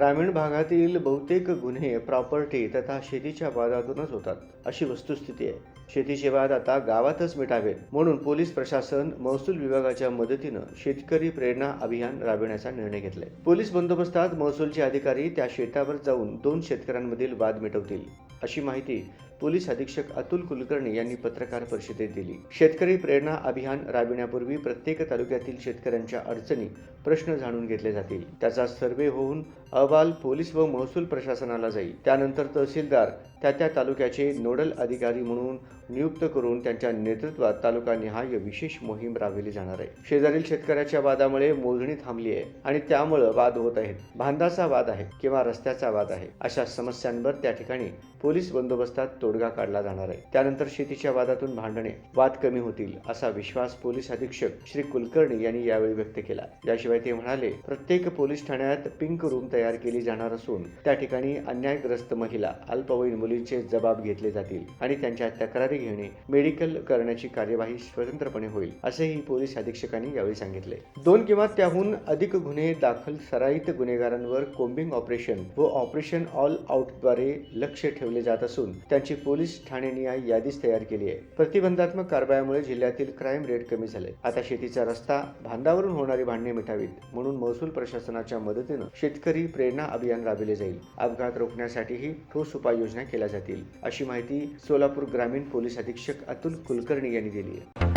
ग्रामीण भागातील बहुतेक गुन्हे प्रॉपर्टी तथा शेतीच्या वादातूनच होतात. अशी वस्तुस्थिती आहे. शेतीचे वाद आता गावातच मिटावेत. म्हणून पोलीस प्रशासन महसूल विभागाच्या मदतीनं शेतकरी प्रेरणा अभियान राबविण्याचा निर्णय घेतलाय. पोलीस बंदोबस्तात महसूलचे अधिकारी त्या शेतावर जाऊन दोन शेतकऱ्यांमधील वाद मिटवतील अशी माहिती पोलीस अधीक्षक अतुल कुलकर्णी यांनी पत्रकार परिषदेत दिली. शेतकरी प्रेरणा अभियान राबविण्यापूर्वी प्रत्येक तालुक्यातील शेतकऱ्यांच्या अडचणी प्रश्न जाणून घेतले जातील. त्याचा सर्वे होऊन अहवाल पोलीस व महसूल प्रशासनाला जाईल. त्यानंतर तहसीलदार त्या त्या तालुक्याचे नोडल अधिकारी म्हणून नियुक्त करून त्यांच्या नेतृत्वात तालुका निहाय विशेष मोहीम राबविली जाणार आहे. शेजारील शेतकऱ्याच्या वादामुळे मोजणी थांबली आहे आणि त्यामुळं वाद होत आहेत. बांधाचा वाद आहे किंवा रस्त्याचा वाद आहे अशा समस्यांवर त्या ठिकाणी पोलीस बंदोबस्तात तो तोडगा काढला जाणार आहे. त्यानंतर शेतीच्या वादातून भांडणे वाद कमी होतील असा विश्वास पोलीस अधीक्षक श्री कुलकर्णी यांनी यावेळी व्यक्त केला. याशिवाय ते म्हणाले प्रत्येक पोलीस ठाण्यात पिंक रूम तयार केली जाणार असून त्या ठिकाणी अन्यायग्रस्त महिला अल्पवयीन मुलींचे जबाब घेतले जातील आणि त्यांच्या तक्रारी घेणे मेडिकल करण्याची कार्यवाही स्वतंत्रपणे होईल असेही पोलीस अधीक्षकांनी यावेळी सांगितले. दोन किंवा त्याहून अधिक गुन्हे दाखल सराईत गुन्हेगारांवर कोम्बिंग ऑपरेशन व ऑपरेशन ऑल आउटद्वारे लक्ष ठेवले जात असून त्यांची पोलीस ठाण्यांनी यादीच तयार केली आहे. प्रतिबंधात्मक कारवायामुळे जिल्ह्यातील क्राईम रेट कमी झाले आता शेतीचा रस्ता भांडावरून होणारी भांडणे मिटावीत म्हणून महसूल प्रशासनाच्या मदतीनं शेतकरी प्रेरणा अभियान राबविले जाईल. अपघात रोखण्यासाठीही ठोस उपाययोजना केल्या जातील अशी माहिती सोलापूर ग्रामीण पोलीस अधीक्षक अतुल कुलकर्णी यांनी दिली आहे.